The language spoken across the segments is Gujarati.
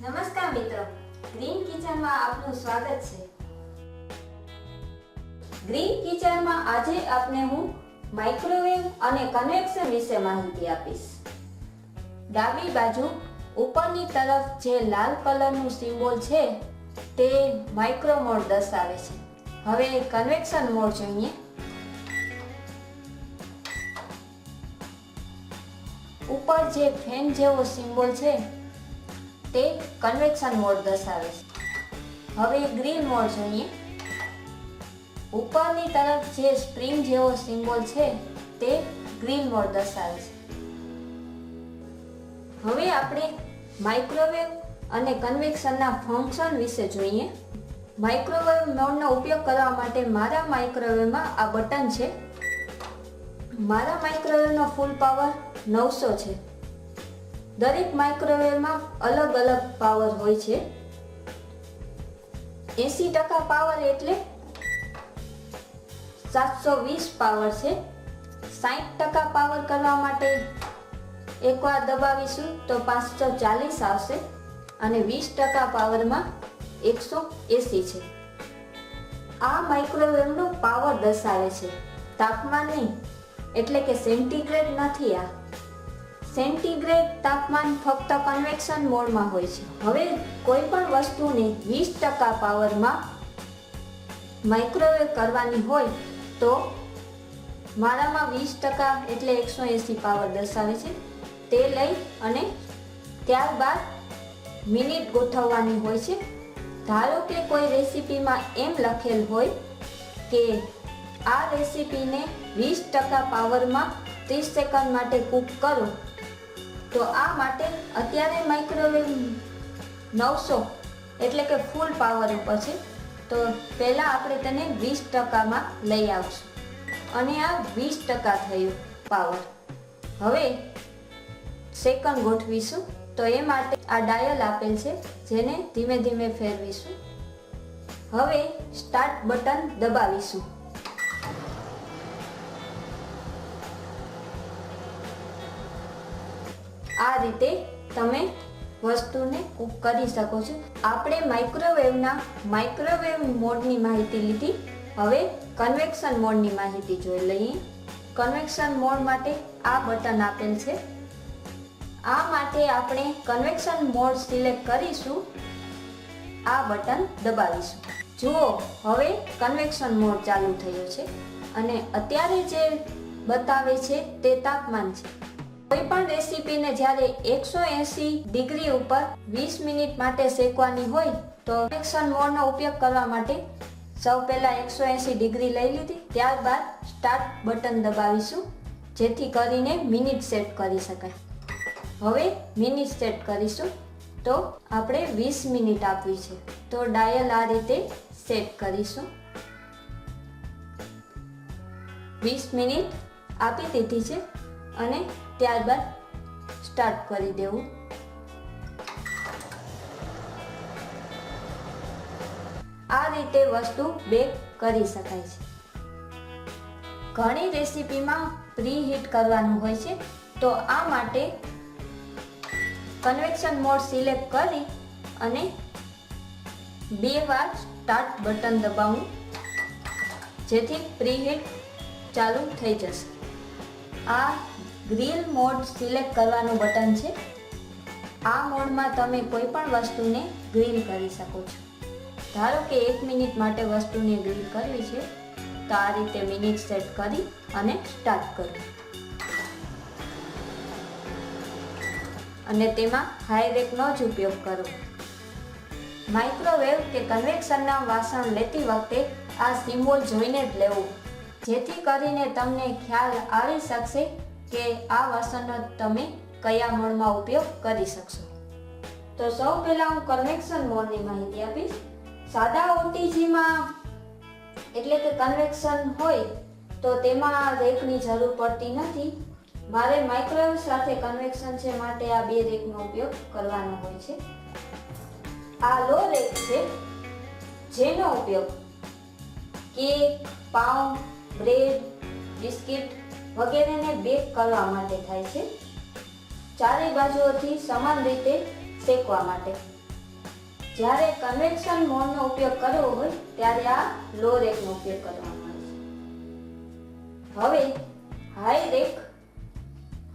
નમસ્કાર મિત્રો. ગ્રીન કિચનમાં આપનું સ્વાગત છે. ગ્રીન કિચનમાં આજે આપને હું માઇક્રોવેવ અને કન્વેક્શન વિશે માહિતી આપીશ. ડાબી બાજુ, ઉપરની તરફ જે લાલ કલરનું સિમ્બોલ છે, તે માઇક્રો મોડ દર્શાવે છે. હવે કન્વેક્શન મોડ જોઈએ. ઉપર જે ફેન જેવો સિમ્બોલ છે તે કન્વેક્શન મોડ દર્શાવે છે. હવે ગ્રીન મોડ જોઈએ. ઉપરની તરફ જે સ્પ્રિંગ જેવો સિમ્બોલ છે, તે ગ્રીન મોડ દર્શાવે છે. હવે આપણે માઇક્રોવેવ અને કન્વેક્શનના ફંક્શન વિશે જોઈએ. માઇક્રોવેવ મોડનો ઉપયોગ કરવા માટે મારા માઇક્રોવેવમાં આ બટન છે. મારા માઇક્રોવેવનો ફૂલ પાવર નવસો છે. દરેક માઇક્રોવેવમાં અલગ અલગ પાવર હોય છે. એસી ટકા પાવર એટલે સાતસો વીસ પાવર છે. સાઠ ટકા પાવર કરવા માટે એકવાર દબાવીશું તો પાંચસો ચાલીસ આવશે અને વીસ ટકા પાવરમાં એકસો એસી છે. આ માઇક્રોવેવનો પાવર દર્શાવે છે. તાપમાન નહીં, એટલે કે સેન્ટીગ્રેડ નથી આ. સેન્ટીગ્રેડ તાપમાન ફક્ત કન્વેક્શન મોડમાં હોય છે. હવે કોઈ પણ વસ્તુને વીસ ટકા પાવરમાં માઇક્રોવેવ કરવાની હોય તો મારામાં વીસ ટકા એટલે એકસો એંસી પાવર દર્શાવે છે. તે લઈ અને ત્યારબાદ મિનિટ ગોઠવવાની હોય છે. ધારો કે કોઈ રેસીપીમાં એમ લખેલ હોય કે આ રેસીપીને વીસ ટકા પાવરમાં ત્રીસ સેકન્ડ માટે કૂક કરો. તો આ માટે અત્યારે માઇક્રોવેવ નવસો એટલે કે ફૂલ પાવર ઉપર છે. તો પહેલાં આપણે તેને વીસ ટકામાં લઈ આવશું. અને આ વીસ ટકા થયું પાવર હવે સેકન્ડ ગોઠવીશું. તો એ માટે આ ડાયલ આપેલ છે, જેને ધીમે ધીમે ફેરવીશું. હવે સ્ટાર્ટ બટન દબાવીશું. રીતે તમે વસ્તુને કૂક કરી શકો છો. આપણે માઇક્રોવેવના માઇક્રોવેવ મોડની માહિતી લીધી. હવે કન્વેક્શન મોડની માહિતી જોઈ લઈએ. કન્વેક્શન મોડ માટે આ બટન આપેલ છે. આ માટે આપણે કન્વેક્શન મોડ સિલેક્ટ કરીશું. આ બટન દબાવીશું. જુઓ, હવે કન્વેક્શન મોડ ચાલુ થયો છે. અને અત્યારે જે બતાવે છે તે તાપમાન છે. કોઈ પણ રેસીપીને જ્યારે એકસો એંસી ડિગ્રી ઉપર વીસ મિનિટ માટે શેકવાની હોય તો ઇન્ડક્શન મોડનો ઉપયોગ કરવા માટે સૌ પહેલાં એકસો એંસી ડિગ્રી લઈ લીધી. ત્યારબાદ સ્ટાર્ટ બટન દબાવીશું, જેથી કરીને મિનિટ સેટ કરી શકાય. હવે મિનિટ સેટ કરીશું, તો આપણે વીસ મિનિટ આપવી છે. તો ડાયલ આ રીતે સેટ કરીશું. વીસ મિનિટ આપી દીધી છે અને ત્યારબાદ સ્ટાર્ટ કરી દેવું. આ રીતે વસ્તુ બેક કરી શકાય છે. ઘણી રેસીપીમાં પ્રીહીટ કરવાનું હોય છે, તો આ માટે કન્વેક્શન મોડ સિલેક્ટ કરી અને બે વાર સ્ટાર્ટ બટન દબાવું, જેથી પ્રી હીટ ચાલુ થઈ જશે. આ ગ્રીલ મોડ સિલેક્ટ કરવાનું બટન છે. આ મોડમાં તમે કોઈ પણ વસ્તુને ગ્રીલ કરી શકો છો. ધારો કે એક મિનિટ માટે વસ્તુને ગ્રીલ કરવી છે, તો આ રીતે મિનિટ સેટ કરી અને સ્ટાર્ટ કરો. અને તેમાં હાઈ રેકનો જ ઉપયોગ કરો. માઇક્રોવેવ કે કન્વેક્શનના વાસણ લેતી વખતે આ સિમ્બોલ જોઈને જ લેવું. જેથી કરીને તમને ખ્યાલ આવી શકશે કે આ વાસણનો તમે કયા મોડમાં ઉપયોગ કરી શકશો? તો સૌ પહેલાં હું કન્વેક્શન મોડની માહિતી આપીશ. સાદા ઓટીજીમાં એટલે કે કન્વેક્શન હોય તો તેમાં રેકની જરૂર પડતી નથી. મારે માઇક્રોવેવ સાથે કન્વેક્શન છે માટે આ બે રેકનો ઉપયોગ કરવાનો હોય છે. આ લો રેક છે, જેનો ઉપયોગ કેક પાઉં બ્રેડ બિસ્કિટ વગેરેને બેક કરવા માટે થાય છે. ચારે બાજુઓથી સમાન રીતે શેકવા માટે. જ્યારે કન્વેક્શન મોડનો ઉપયોગ કરવો હોય, ત્યારે આ લો રેકનો ઉપયોગ કરવામાં આવે છે. હવે હાઈ રેક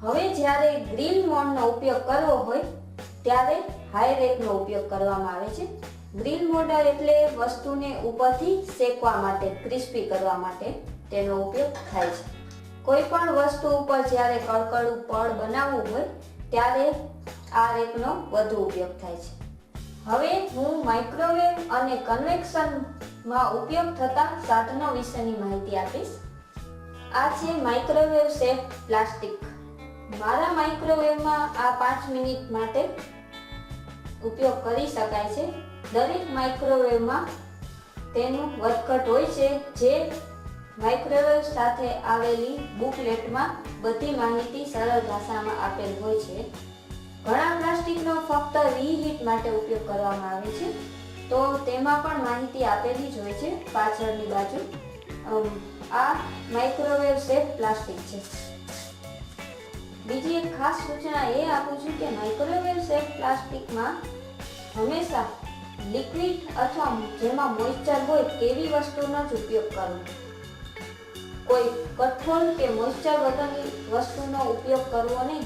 હવે જ્યારે ગ્રીલ મોડનો ઉપયોગ કરવો હોય, ત્યારે હાઈ રેકનો ઉપયોગ કરવામાં આવે છે. ગ્રીલ મોડર એટલે વસ્તુને ઉપરથી શેકવા માટે ક્રિસ્પી કરવા માટે તેનો ઉપયોગ થાય છે. કોઈ પણ વસ્તુ ઉપર જ્યારે કડકડું પડ બનાવવું હોય, ત્યારે આ રેકનો વધુ ઉપયોગ થાય છે. હવે હું માઇક્રોવેવ અને કન્વેક્શનમાં ઉપયોગ થતા સાધનો વિશેની માહિતી આપીશ. આ છે માઇક્રોવેવ સેફ પ્લાસ્ટિક મારા માઇક્રોવેવમાં આ પાંચ મિનિટ માટે ઉપયોગ કરી શકાય છે. દરેક માઇક્રોવેવમાં તેનું વધઘટ હોય છે જે માઇક્રોવેવ સાથે આવેલી બુકલેટમાં બધી માહિતી સરળ ભાષામાં આપેલ હોય છે. ઘણા પ્લાસ્ટિકનો ફક્ત રીહીટ માટે ઉપયોગ કરવામાં આવે છે. તો તેમાં પણ માહિતી આપેલી જ હોય છે પાછળની બાજુ. આ માઇક્રોવેવ સેફ પ્લાસ્ટિક છે. બીજી એક ખાસ સૂચના એ આપું છું કે માઇક્રોવેવ સેફ પ્લાસ્ટિકમાં હંમેશા લિક્વિડ અથવા જેમાં મોઇસ્ચર હોય તેવી વસ્તુનો જ ઉપયોગ કરવો કોઈ કઠોળ કે મોઇસ્ચર વગરની વસ્તુનો ઉપયોગ કરવો નહીં.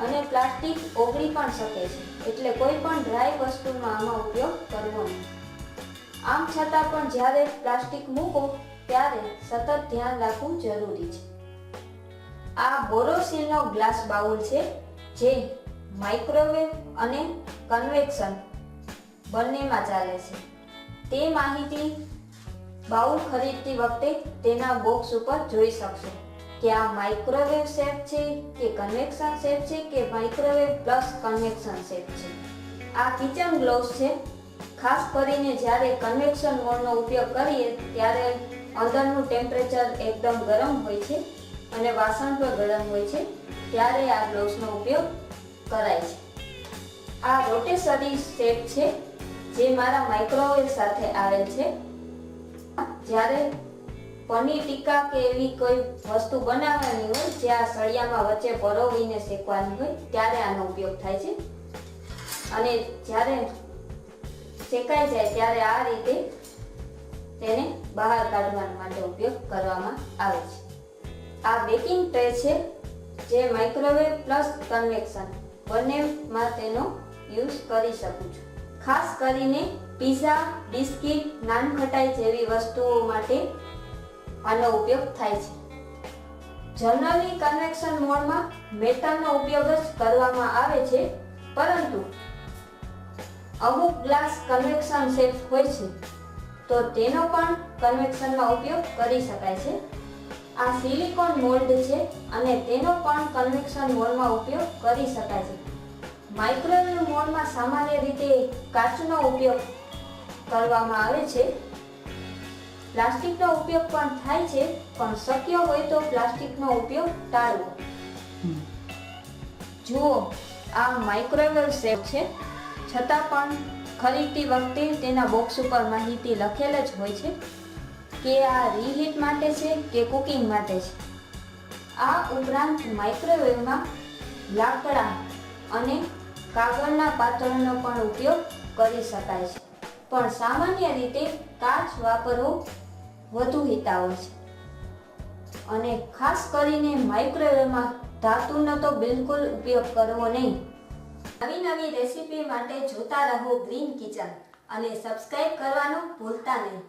અને પ્લાસ્ટિક ઓગળી પણ શકે છે, એટલે કોઈ પણ ડ્રાય વસ્તુનો આમાં ઉપયોગ કરવો નહીં. આમ છતાં પણ જ્યારે પ્લાસ્ટિક મૂકો, ત્યારે સતત ધ્યાન રાખવું જરૂરી છે. આ બોરોસિલનો ગ્લાસ બાઉલ છે, જે માઇક્રોવેવ અને કન્વેક્શન બંનેમાં ચાલે છે. તે માહિતી બાઉલ ખરીદતી વખતે તેના બોક્સ ઉપર જોઈ શકશો કે આ માઇક્રોવેવ સેફ છે કે કન્વેક્શન સેફ છે કે માઇક્રોવેવ પ્લસ કન્વેક્શન શેપ છે. આ કિચન ગ્લોવ્સ છે. ખાસ કરીને જ્યારે કન્વેક્શન મોડનો ઉપયોગ કરીએ ત્યારે અંદરનું ટેમ્પરેચર એકદમ ગરમ હોય છે અને વાસણ પણ ગરમ હોય છે ત્યારે આ ગ્લોવ્સનો ઉપયોગ કરાય છે. આ રોટેસરી સેટ છે જે મારા માઇક્રોવેવ સાથે આવેલ છે. જ્યારે પનીર ટીકા કે એવી કોઈ વસ્તુ બનાવવાની હોય, જ્યાં સળિયામાં વચ્ચે પરોવીને શેકવાની હોય, ત્યારે આનો ઉપયોગ થાય છે. અને જ્યારે શેકાઈ જાય, ત્યારે આ રીતે તેને બહાર કાઢવા માટે ઉપયોગ કરવામાં આવે છે. આ બેકિંગ ટ્રે છે, જે માઇક્રોવેવ પ્લસ કન્વેક્શન બંનેમાં તેનો યુઝ કરી શકું છું. ખાસ કરીને પીઝા, બિસ્કિટ નાનખટાઈ જેવી વસ્તુઓ માટે આનો ઉપયોગ થાય છે. જનરલી કન્વેક્શન મોડમાં મેટલનો ઉપયોગ જ કરવામાં આવે છે, પરંતુ અમુક ગ્લાસ કન્વેક્શન સેફ હોય છે, તો તેનો પણ કન્વેક્શનમાં ઉપયોગ કરી શકાય છે. આ સિલિકોન મોલ્ડ છે અને તેનો પણ કન્વેક્શન મોડમાં ઉપયોગ કરી શકાય છે. માઇક્રોવેવ મોડમાં સામાન્ય રીતે કાચનો ઉપયોગ કરવામાં આવે છે. પ્લાસ્ટિકનો ઉપયોગ પણ થાય છે, પણ શક્ય હોય તો પ્લાસ્ટિકનો ઉપયોગ ટાળવો. જુઓ, આ માઇક્રોવેવ સેવ છે. છતાં પણ ખરીદતી વખતે તેના બોક્સ ઉપર માહિતી લખેલ જ હોય છે કે આ રીહીટ માટે છે કે કુકિંગ માટે છે. આ ઉપરાંત માઇક્રોવેવમાં લાકડા અને કાગળના પાત્રનો પણ ઉપયોગ કરી શકાય છે. પણ સામાન્ય રીતે કાચ વાપરવો વધુ હિતાવહ છે. અને ખાસ કરીને માઇક્રોવેવમાં ધાતુનો તો બિલકુલ ઉપયોગ કરવો નહીં. નવી નવી રેસીપી માટે જોતા રહો ગ્રીન કિચન અને સબસ્ક્રાઇબ કરવાનું ભૂલતા નહીં.